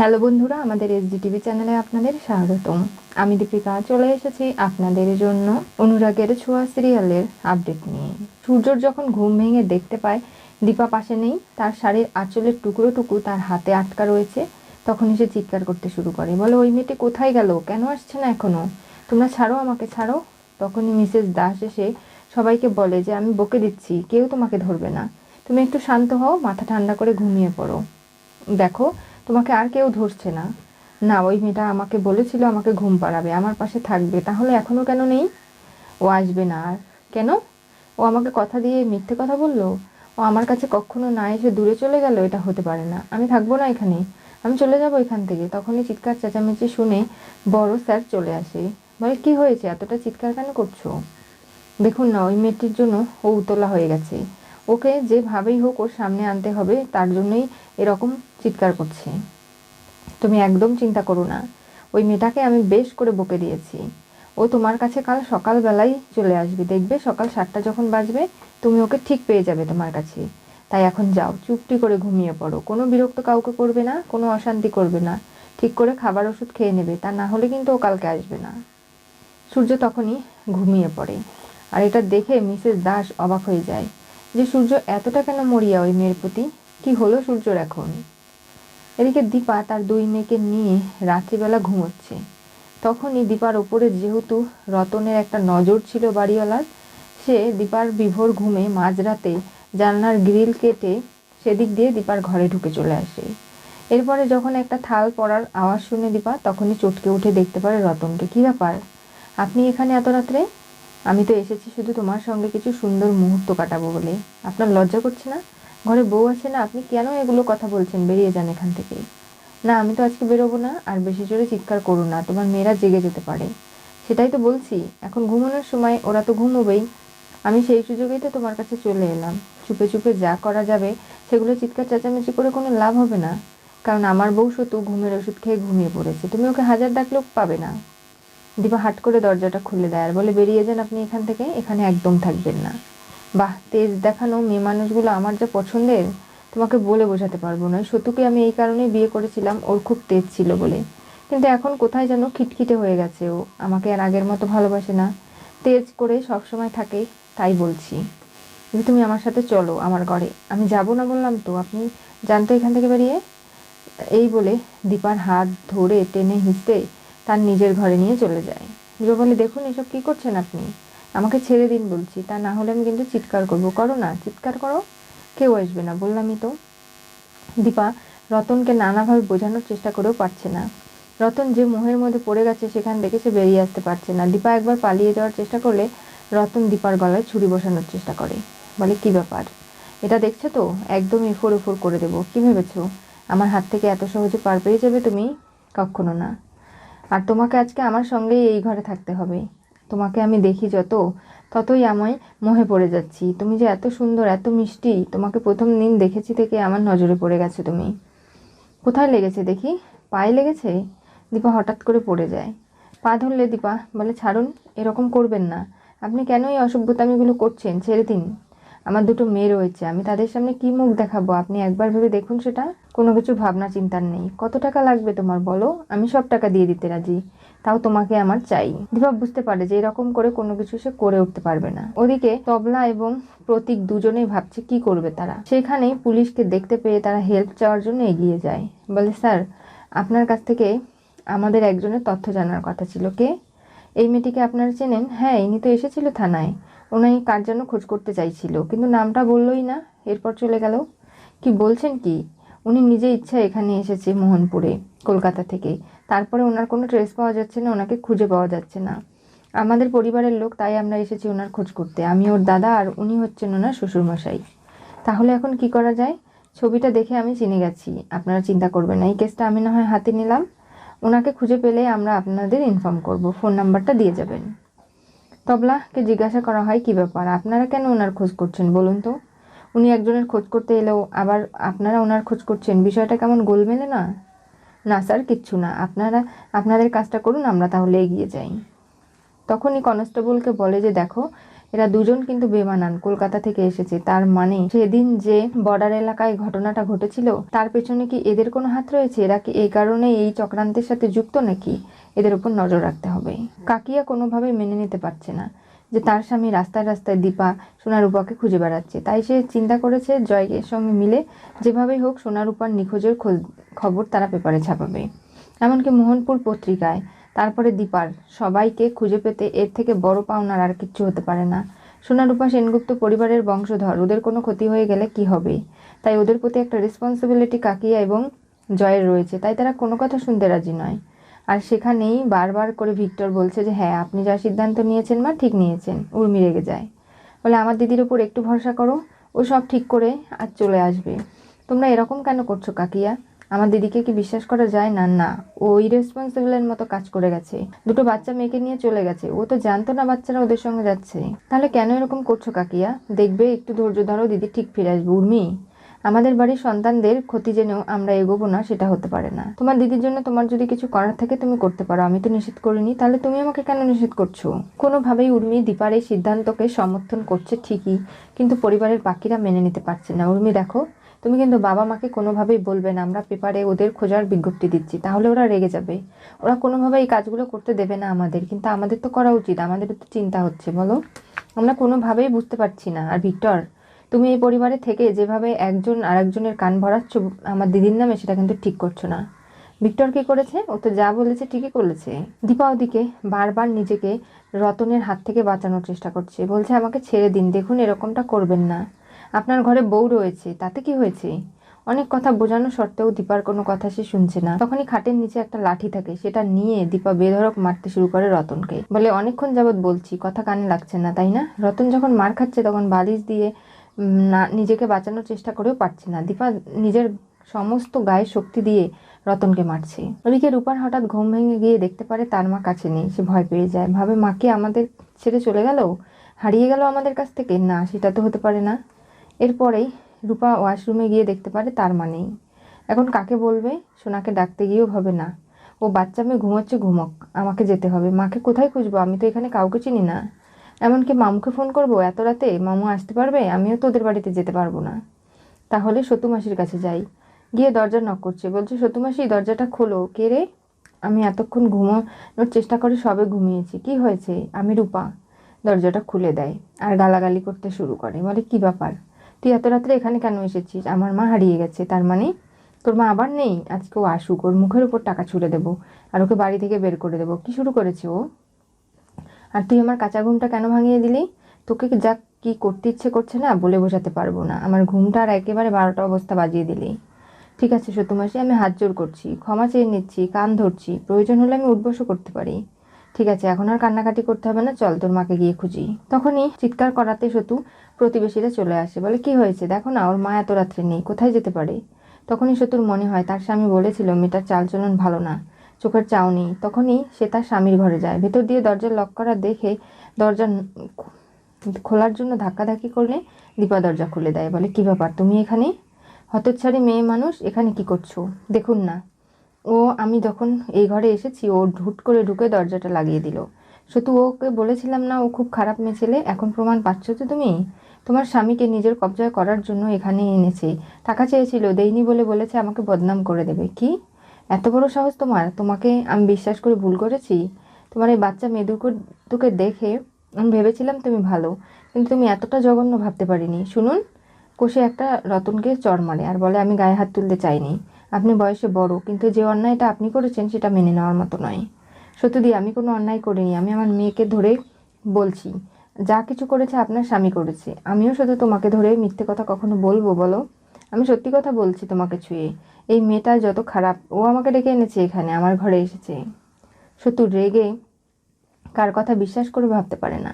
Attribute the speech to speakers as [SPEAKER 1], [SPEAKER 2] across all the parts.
[SPEAKER 1] Hello বন্ধুরা, আমাদের SD TV চ্যানেলে আপনাদের স্বাগতম। আমি দীপিকা, চলে এসেছি আপনাদের জন্য অনুরাগের ছোঁয়া সিরিয়ালের আপডেট নিয়ে। সূর্যর যখন ঘুম ভেঙে দেখতে পায়, দীপা পাশে নেই, তার শাড়ির আঁচলের টুকরো টুকু তার হাতে আটকা রয়েছে, তখনই সে চিৎকার করতে শুরু করে, বলে, ওই মেয়েটি কোথায় গেল? কেন আসছে না এখনও? তোমরা ছাড়ো আমাকে, ছাড়ো। তখনই মিসেস দাস এসে সবাইকে বলে যে, আমি বকে দিচ্ছি, কেউ তোমাকে ধরবে না। তুমি একটু শান্ত হও, মাথা ঠান্ডা করে ঘুমিয়ে পড়ো। দেখো তোমাকে আর কেউ ধরছে না। না, ওই মেয়েটা আমাকে বলেছিল আমাকে ঘুম পাড়াবে, আমার পাশে থাকবে। তাহলে এখনও কেন নেই? ও আসবে না আর। কেন? ও আমাকে কথা দিয়ে মিথ্যে কথা বলল? ও আমার কাছে কখনো না এসে দূরে চলে গেল? এটা হতে পারে না। আমি থাকব না এখানে। আমি চলে যাব এখান থেকে। তখনই চিৎকার চেঁচামেচি শুনে বড় স্যার চলে আসে। বলে, কি হয়েছে? এতটা চিৎকার কেন করছ? দেখুন না, ওই মেয়েটির জন্য ও উতলা হয়ে গেছে। ওকে যেভাবেই হোক ওর সামনে আনতে হবে। তার জন্যই এরকম চিৎকার করছে। তুমি একদম চিন্তা করো না। ওই মেয়েটাকে আমি বেশ করে বকে দিয়েছি। ও তোমার কাছে কাল সকালবেলায় চলে আসবে। দেখবে সকাল সাতটা যখন বাজবে, তুমি ওকে ঠিক পেয়ে যাবে তোমার কাছে। তাই এখন যাও, চুপটি করে ঘুমিয়ে পড়ো। কোনো বিরক্ত কাউকে করবে না, কোনো অশান্তি করবে না। ঠিক করে খাবার ওষুধ খেয়ে নেবে, তা না হলে কিন্তু ও কালকে আসবে না। সূর্য তখনই ঘুমিয়ে পড়ে। আর এটা দেখে মিসেস দাস অবাক হয়ে যায় যে সূর্য এতটা কেন মরিয়া ওই মেয়ের প্রতি? কি হলো সূর্যর এখন? এদিকে দীপা তার দুই মেয়েকে নিয়ে রাত্রিবেলা ঘুমোচ্ছে। তখনই দীপার ওপরে যেহেতু রতনের একটা নজর ছিল বাড়িওয়ালার, সে দীপার বিভোর ঘুমে মাঝরাতে জানলার গ্রিল কেটে সেদিক দিয়ে দীপার ঘরে ঢুকে চলে আসে। এরপরে যখন একটা থাল পড়ার আওয়াজ শুনে দীপা তখনই চটকে উঠে দেখতে পারে রতনকে। কী ব্যাপার? আপনি এখানে এত রাত্রে? আমি তো এসেছি শুধু তোমার সঙ্গে কিছু সুন্দর মুহূর্ত কাটাবো বলে। আপনার লজ্জা করছে না? ঘরে বউ আছে না, আপনি কেন এগুলো কথা বলছেন? বেরিয়ে যান এখান থেকে না, আমি তো আজকে বেরোবো না, আর বেশি জোরে চিৎকার করো না, তোমার মেয়েরা জেগে যেতে পারে। সেটাই তো বলছি, এখন ঘুমানোর সময় ওরা তো ঘুমোবেই। আমি সেই সুযোগেই তো তোমার কাছে চলে এলাম। চুপে চুপে যা করা যাবে, সেগুলো চিৎকার চেঁচামেচি করে কোনো লাভ হবে না। কারণ আমার বউ সতু ঘুমের ওষুধ খেয়ে ঘুমিয়ে পড়েছে, তুমি ওকে হাজার ডাকলেও পাবে না। দীপা হাট করে দরজাটা খুলে দেয় আর বলে, বেরিয়ে যান আপনি এখান থেকে, এখানে একদম থাকবেন না। বাহ, তেজ দেখানো মেয়ে মানুষগুলো আমার যা পছন্দের, তোমাকে বলে বোঝাতে পারব না। সতুকে আমি এই কারণেই বিয়ে করেছিলাম, ওর খুব তেজ ছিল বলে। কিন্তু এখন কোথায় যেন খিটখিটে হয়ে গেছে ও। আমাকে আর আগের মতো ভালোবাসে না। তেজ করে সব সময় থাকে, তাই বলছি। যে তুমি আমার সাথে চলো আমার ঘরে। আমি যাব না বললাম তো, আপনি জানতো এখান থেকে বেরিয়ে। এই বলে দীপার হাত ধরে টেনে হিঁচতে তার নিজের ঘরে নিয়ে চলে যায়। দীপা বলে দেখুন এসব কী করছেন আপনি? আমাকে ছেড়ে দিন বলছি, তা না হলে আমি কিন্তু চিৎকার করব। করো না, চিৎকার করো, কেউ আসবে না বললামই তো। দীপা, রতনকে নানাভাবে বোঝানোর চেষ্টা করেও পারছে না। রতন যে মোহের মধ্যে পড়ে গেছে, সেখান থেকে সে বেরিয়ে আসতে পারছে না। দীপা একবার পালিয়ে যাওয়ার চেষ্টা করলে রতন দীপার গলায় ছুরি বসানোর চেষ্টা করে। বলে, কি ব্যাপার? এটা দেখছ তো? একদম এফোর এফোর করে দেবো। কী ভেবেছো? আমার হাত থেকে এত সহজে পার পেয়ে যাবে তুমি? কখনো না। আর তোমাকে আজকে আমার সঙ্গেই এই ঘরে থাকতে হবে। তোমাকে আমি দেখি যত, ততই আমায় মোহে পড়ে যাচ্ছি। তুমি যে এত সুন্দর, এত মিষ্টি, তোমাকে প্রথম দিন দেখেছি থেকে আমার নজরে পড়ে গেছো তুমি। কোথায় লেগেছে দেখি? পায়ে লেগেছে? দীপা হঠাৎ করে পড়ে যায়। পা ধরলে দীপা, বলে, ছাড়ুন, এরকম করবেন না। আপনি কেন এই অসভ্যতামিগুলো করছেন? ছেড়ে দিন। আমার দুটো মেয়ে রয়েছে, আমি তাদের সামনে কি মুখ দেখাবো? আপনি একবার ভেবে দেখুন সেটা। কোনো কিছু ভাবনা চিন্তার নেই। কত টাকা লাগবে তোমার বলো? আমি সব টাকা দিয়ে দিতে রাজি। তাও তোমাকে আমার চাই। দীপা বুঝতে পারে যে এরকম করে কোনো কিছু সে করে উঠতে পারবে না। ওদিকে তবলা এবং প্রতীক দুজনেই ভাবছে কি করবে তারা। সেখানেই পুলিশকে দেখতে পেয়ে তারা হেল্প চাওয়ার জন্য এগিয়ে যায়। বলে, স্যার, আপনার কাছ থেকে আমাদের একজনের তথ্য জানার কথা ছিল। কে? এই মেয়েটিকে আপনারা চেনেন? হ্যাঁ ইনি তো এসেছিল থানায়। ওনাই কার জন্য খোঁজ করতে চাইছিল? কিন্তু নামটা বললোই না। এরপর চলে গেল। কি বলছেন কি? উনি নিজে ইচ্ছা এখানে এসেছে মোহনপুরে, কলকাতা থেকে। তারপরে ওনার কোনো ট্রেস পাওয়া যাচ্ছে না, ওনাকে খুঁজে পাওয়া যাচ্ছে না। আমাদের পরিবারের লোক, তাই আমরা এসেছি ওনার খোঁজ করতে। আমি ওর দাদা আর উনি হচ্ছেন ওনার শ্বশুরমশাই। তাহলে এখন কি করা যায়? ছবিটা দেখে আমি চিনে গেছি। আপনারা চিন্তা করবেন না, এই কেসটা আমি না হয় হাতে নিলাম। ওনাকে খুঁজে পেলে আমরা আপনাদের ইনফর্ম করব। ফোন নাম্বারটা দিয়ে যাবেন। তবলাকে জিজ্ঞাসা করা হয়, কি ব্যাপার? আপনারা কেন ওনার খোঁজ করছেন বলুন তো? উনি একজনের খোঁজ করতে এলেও, আবার আপনারা ওনার খোঁজ করছেন? বিষয়টা কেমন গোলমেলে না? না স্যার, কিচ্ছু না। আপনারা, আপনাদের কাজটা করুন, আমরা তাহলে এগিয়ে যাই। তখনই কনস্টেবলকে বলে যে, দেখো এরা দুজন কিন্তু বেমানান। কলকাতা থেকে এসেছে। তার মানে সেদিন যে বর্ডার এলাকায় ঘটনাটা ঘটেছিল, তার পেছনে কি এদের কোনো হাত রয়েছে? এরা কি এই কারণে এই চক্রান্তের সাথে যুক্ত নাকি? এদের উপর নজর রাখতে হবে। কাকিয়া কোনোভাবেই মেনে নিতে পারছে না যে তার স্বামী রাস্তায় রাস্তায় দীপা সোনারূপাকে খুঁজে বেড়াচ্ছে। তাই সে চিন্তা করেছে জয়ের সঙ্গে মিলে যেভাবেই হোক সোনারূপার নিখোঁজের খোঁজ খবর তারা পেপারে ছাপাবে। এমনকি মোহনপুর পত্রিকায় তারপরে দীপার। সবাইকে খুঁজে পেতে এর থেকে বড় পাওনার আর কিচ্ছু হতে পারে না। সোনারূপা সেনগুপ্ত পরিবারের বংশধর, ওদের কোনো ক্ষতি হয়ে গেলে কি হবে? তাই ওদের প্রতি একটা রেসপন্সিবিলিটি কাকিয়া এবং জয়ের রয়েছে, তাই তারা কোনো কথা শুনতে রাজি নয়। আর সেখানেই বারবার করে ভিক্টর বলছে যে হ্যাঁ আপনি যা সিদ্ধান্ত নিয়েছেন মা, ঠিক নিয়েছেন, উর্মি রেগে যায়। বলে, আমার দিদির উপর একটু ভরসা করো, ও সব ঠিক করে আর চলে আসবে। তোমরা এরকম কেন করছ কাকিয়া? আমার দিদিকে কি বিশ্বাস করা যায়? না না। ও ইরেসপন্সিবলের মতো কাজ করে গেছে। দুটো বাচ্চা মেয়েকে নিয়ে চলে গেছে। ও তো জানতো না বাচ্চারা ওদের সঙ্গে যাচ্ছে। তাহলে কেন এরকম করছ কাকিয়া? দেখবে, একটু ধৈর্য ধরো, দিদি ঠিক ফিরে আসবে। উর্মি, আমাদের বাড়ির সন্তানদের ক্ষতি জেনেও আমরা এগোবো না, সেটা হতে পারে না। তোমার দিদির জন্য তোমার যদি কিছু করার থাকে, তুমি করতে পারো। আমি তো নিষেধ করিনি। তাহলে তুমি আমাকে কেন নিষেধ করছ? কোনোভাবেই উর্মি দীপার এই সিদ্ধান্তকে সমর্থন করছে ঠিকই, কিন্তু পরিবারের বাকিরা মেনে নিতে পারছে না। উর্মি, দেখো তুমি কিন্তু বাবা মাকে কোনোভাবেই বলবে না, আমরা পেপারে ওদের খোঁজার বিজ্ঞপ্তি দিচ্ছি, তাহলে ওরা রেগে যাবে। ওরা কোনোভাবে এই কাজগুলো করতে দেবে না আমাদের, কিন্তু আমাদের তো করা উচিত আমাদের তো চিন্তা হচ্ছে, বলো? আমরা কোনোভাবেই বুঝতে পারছি না। আর ভিক্টর, তুমি এই পরিবারে থেকে যেভাবে একজন আরেকজনের কান ভরাচ্ছ, আমার দিদির নামে সেটা কিন্তু ঠিক করছ না। ভিক্টর কি করেছে? ও তো যা বলেছে ঠিকই করেছে। দীপা ওদিকে বারবার নিজেকে রতনের হাত থেকে বাঁচানোর চেষ্টা করছে, বলছে আমাকে ছেড়ে দিন, দেখুন এরকমটা করবেন না। আপনার ঘরে বউ রয়েছে, তাতে কি হয়েছে? অনেক কথা বোঝানো সত্ত্বেও দীপার কোনো কথা সে শুনছে না। তখনই খাটের নিচে একটা লাঠি থাকে, সেটা নিয়ে দীপা বেধরক মারতে শুরু করে রতনকে। বলে, অনেকক্ষণ যাবৎ বলছি, কথা কানে লাগছে না, তাই না? রতন যখন মার খাচ্ছে, তখন বালিশ দিয়ে না, নিজেকে বাঁচানোর চেষ্টা করেও পারছে না। দীপা নিজের সমস্ত গায়ে শক্তি দিয়ে রতনকে মারছে। ওদিকে রূপার হঠাৎ ঘুম ভেঙে গিয়ে দেখতে পারে তার মা কাছে নেই, সে ভয় পেয়ে যায়। ভাবে মাকে আমাদের ছেড়ে চলে গেল? হারিয়ে গেল আমাদের কাছ থেকে? না, সেটা তো হতে পারে না। এরপরেই রূপা ওয়াশরুমে গিয়ে দেখতে পারে তার মানেই। এখন কাকে বলবে? সোনাকে ডাকতে গিয়েও ভাবে না। ও বাচ্চা মেয়ে ঘুমোচ্ছে ঘুমক, আমাকে যেতে হবে। মাকে কোথায় খুঁজবো? আমি তো এখানে কাউকে চিনি না। এমনকি মামুকে ফোন করব, এত রাতে মামু আসতে পারবে? আমিও তো ওদের বাড়িতে যেতে পারব না। তাহলে সতু মাসির কাছে যাই। গিয়ে দরজা নক করছে। বলছে, সতু মাসি, দরজাটা খোলো। কে রে? আমি এতক্ষণ ঘুমানোর চেষ্টা করে সবে ঘুমিয়েছি। কি হয়েছে? আমি রূপা। দরজাটা খুলে দেয় আর গালাগালি করতে শুরু করে। বলে, কি ব্যাপার? তুই এত রাত্রে এখানে কেন এসেছিস? আমার মা হারিয়ে গেছে, তার মানে তোর মা আবার নেই? আজকে ও আসুক, ওর মুখের উপর টাকা ছুড়ে দেবো আর ওকে বাড়ি থেকে বের করে দেবো। কি শুরু করেছে ও? আর তুই আমার কাঁচা ঘুমটা কেন ভাঙিয়ে দিলি? তোকে যা কি করতে ইচ্ছে করছে না বলে বোঝাতে পারব না। আমার ঘুমটা আর একেবারে বারোটা অবস্থা বাজিয়ে দিলি। ঠিক আছে সত্যমাসি আমি হাত জোর করছি, ক্ষমা চেয়ে নিচ্ছি, কান ধরছি। প্রয়োজন হলে আমি উদ্বসও করতে পারি। ঠিক আছে, এখন আর কান্নাকাটি করতে হবে না, চল তোর মাকে গিয়ে খুঁজি। তখনই চিৎকার করাতে সতু প্রতিবেশীরা চলে আসে, বলে, কি হয়েছে? দেখো না, ওর মা এত রাত্রে নেই, কোথায় যেতে পারে? তখনই সতুর মনে হয়, তার স্বামী বলেছিল মেয়েটার চালচলন ভালো না, চোখের চাউনি তখনই সে তার স্বামীর ঘরে যায়। ভেতর দিয়ে দরজা লক করা দেখে দরজা খোলার জন্য ধাক্কাধাক্কি করলে দীপা দরজা খুলে দেয়, বলে, কি ব্যাপার, তুমি এখানে? হতচ্ছাড়ি মেয়ে মানুষ, এখানে কি করছ? দেখুন না। ও, আমি যখন এই ঘরে এসেছি, ও ঢুট করে ঢুকে দরজাটা লাগিয়ে দিল। শুধু ওকে বলেছিলাম না, ও খুব খারাপ মেয়ে ছেলে, এখন প্রমাণ পাচ্ছ তো তুমি? তোমার স্বামীকে নিজের কবজায় করার জন্য এখানে এনেছে। টাকা চেয়েছিল দেইনি বলে বলেছে, আমাকে বদনাম করে দেবে। কি? এত বড় সাহস তোমার? তোমাকে আমি বিশ্বাস করে ভুল করেছি? তোমার এই বাচ্চা মেদুকে তোকে দেখে আমি ভেবেছিলাম তুমি ভালো, কিন্তু তুমি এতটা জঘন্য ভাবতে পারিনি। শুনুন, কোষে একটা রতনকে চর মারে, আর বলে, আমি গায়ে হাত তুলতে চাইনি। আপনি বয়সে বড়, কিন্তু যে অন্যায়টা আপনি করেছেন সেটা মেনে নেওয়ার মতো নয়। সত্যি আমি কোনো অন্যায় করিনি, আমি আমার মেয়েকে ধরে বলছি, যা কিছু করেছে আপনার স্বামী করেছে। আমিও শুধু তোমাকে ধরে মিথ্যে কথা কখনো বলব, বলো? আমি সত্যি কথা বলছি তোমাকে ছুঁয়ে। এই মেয়েটা যত খারাপ, ও আমাকে ডেকে এনেছে এখানে, আমার ঘরে এসেছে। সত্যি রেগে কার কথা বিশ্বাস করে ভাবতে পারে না।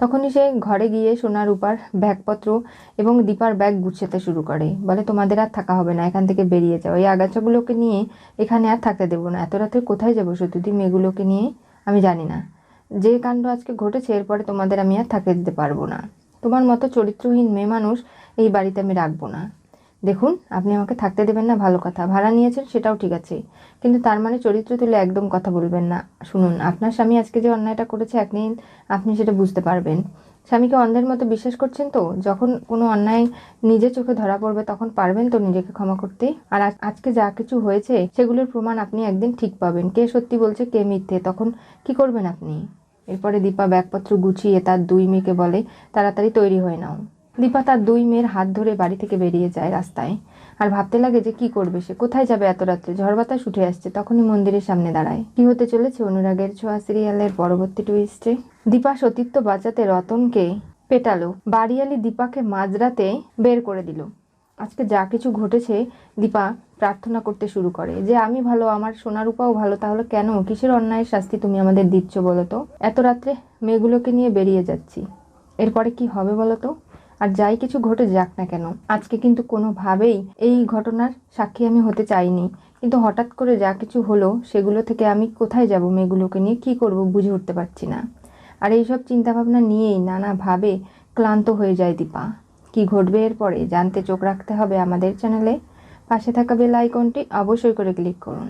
[SPEAKER 1] তখনই সে ঘরে গিয়ে সোনার রূপার ব্যাগপত্র এবং দীপার ব্যাগ গুছাতে শুরু করে। বলে, তোমাদের আর থাকা হবে না, এখান থেকে বেরিয়ে যাও। এই আগাছাগুলোকে নিয়ে এখানে আর থাকতে দেবো না। এত রাতে কোথায় যাব সত্যি মেয়েগুলোকে নিয়ে আমি জানি না। যে কাণ্ড আজকে ঘটেছে, এরপরে তোমাদের আমি আর থাকতে দিতে পারব না। তোমার মতো চরিত্রহীন মেয়ে মানুষ এই বাড়িতে আমি রাখব না। দেখুন, আপনি আমাকে থাকতে দেবেন না, ভালো কথা। ভাড়া নিয়েছেন, সেটাও ঠিক আছে। কিন্তু তার মানে চরিত্র তুলে একদম কথা বলবেন না। শুনুন, আপনার স্বামী আজকে যে অন্যায়টা করেছে একদিন আপনি সেটা বুঝতে পারবেন। স্বামীকে অন্ধের মতো বিশ্বাস করছেন তো? যখন কোনো অন্যায় নিজে চোখে ধরা পড়বে, তখন পারবেন তো নিজেকে ক্ষমা করতে? আর আজকে যা কিছু হয়েছে, সেগুলোর প্রমাণ আপনি একদিন ঠিক পাবেন। কে সত্যি বলছে, কে মিথ্যে? তখন কি করবেন আপনি? এরপরে দীপা ব্যাগপত্র গুছিয়ে তার দুই মেয়েকে বলে, তাড়াতাড়ি তৈরি হয়ে নাও। দীপা তার দুই মেয়ের হাত ধরে বাড়ি থেকে বেরিয়ে যায় রাস্তায়। আর ভাবতে লাগে যে কি করবে সে? কোথায় যাবে এত রাত্রে? ঝড় বাতাস উঠে আসছে, তখনই মন্দিরের সামনে দাঁড়ায়। কি হতে চলেছে অনুরাগের ছোঁয়া সিরিয়ালের পরবর্তী টুইস্টে দীপা সতীত্ব বাঁচাতে রতনকে পেটালো। বাড়িয়ালি দীপাকে মাঝরাতে বের করে দিল। আজকে যা কিছু ঘটেছে, দীপা প্রার্থনা করতে শুরু করে। যে আমি ভালো, আমার সোনার উপাও ভালো, তাহলে কেন? কিসের অন্যায়ের শাস্তি তুমি আমাদের দিচ্ছ বলো তো? এত রাত্রে মেয়েগুলোকে নিয়ে বেরিয়ে যাচ্ছি। এরপরে কি হবে বলো তো? আর যাই কিছু ঘটে যাক না কেন, আজকে কিন্তু কোনোভাবেই এই ঘটনার সাক্ষী আমি হতে চাইনি। কিন্তু হঠাৎ করে যা কিছু হলো, সেগুলো থেকে আমি কোথায় যাব, মেয়েগুলোকে নিয়ে কি করব বুঝে উঠতে পারছি না। আর এইসব চিন্তাভাবনা নিয়েই নানাভাবে ক্লান্ত হয়ে যায় দীপা। কি ঘটবে এরপরে, জানতে চোখ রাখতে হবে আমাদের চ্যানেলে। পাশে থাকা বেল আইকনটি অবশ্যই করে ক্লিক করুন।